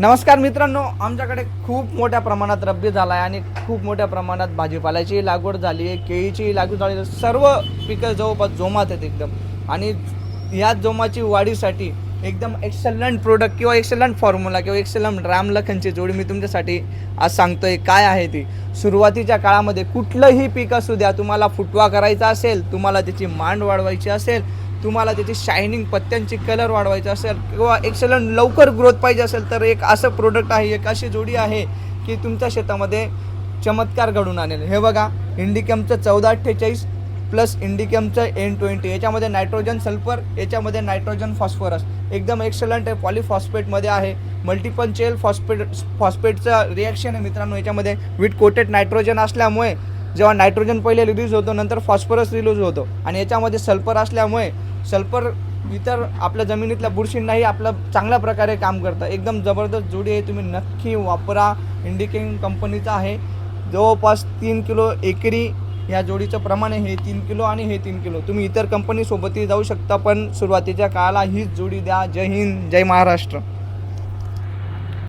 नमस्कार मित्रांनो आमच्याकडे खूप मोठ्या प्रमाणात रब्बी झाला आहे आणि खूप मोठ्या प्रमाणात भाजीपाल्याची लागवड झाली आहे. केळीची लागवड झाली आहे. सर्व पिकं जवळपास जोमात आहेत एकदम. आणि ह्या जोमाची वाढीसाठी एकदम एक्सलंट प्रोडक्ट किंवा एक्सलंट फॉर्म्युला किंवा एक्सलंट रामलखनची जोडी मी तुमच्यासाठी आज सांगतोय काय आहे ती. सुरुवातीच्या काळामध्ये कुठलंही पीक असू द्या तुम्हाला फुटवा करायचा असेल तुम्हाला त्याची मांड वाढवायची असेल तुम्हाला त्याची शायनिंग पत्त्यांची कलर वाढवायचा असेल किंवा एक्सलंट लवकर ग्रोथ पाहिजे असेल तर एक असं प्रोडक्ट आहे एक अशी जोडी आहे की तुमच्या शेतामध्ये चमत्कार घडून आणेल हे बघा इंडिकॅमचं चौदा अठ्ठेचाळीस प्लस इंडिकॅमचं एन ट्वेंटी याच्यामध्ये नायट्रोजन सल्फर याच्यामध्ये नायट्रोजन फॉस्फरस एकदम एक्सलंट आहे. पॉलिफॉस्फेटमध्ये आहे. मल्टिपल चेल फॉस्फेट फॉस्फेटचं रिॲक्शन आहे मित्रांनो याच्यामध्ये. विथ कोटेड नायट्रोजन असल्यामुळे जेव्हा नायट्रोजन पहिले रिलीज होतो नंतर फॉस्फरस रिलीज होतो. आणि याच्यामध्ये सल्फर असल्यामुळे सल्फर इतर आपल्या जमिनीतल्या बुरशींनाही आपलं चांगल्या प्रकारे काम करतं. एकदम जबरदस्त जोडी आहे तुम्ही नक्की वापरा. इंडिकेन कंपनीचा आहे. जवळपास तीन किलो एकरी या जोडीचं प्रमाण आहे हे तीन किलो आणि हे तीन किलो. तुम्ही इतर कंपनीसोबतही जाऊ शकता पण सुरुवातीच्या काळाला हीच जोडी द्या. जय हिंद जय महाराष्ट्र.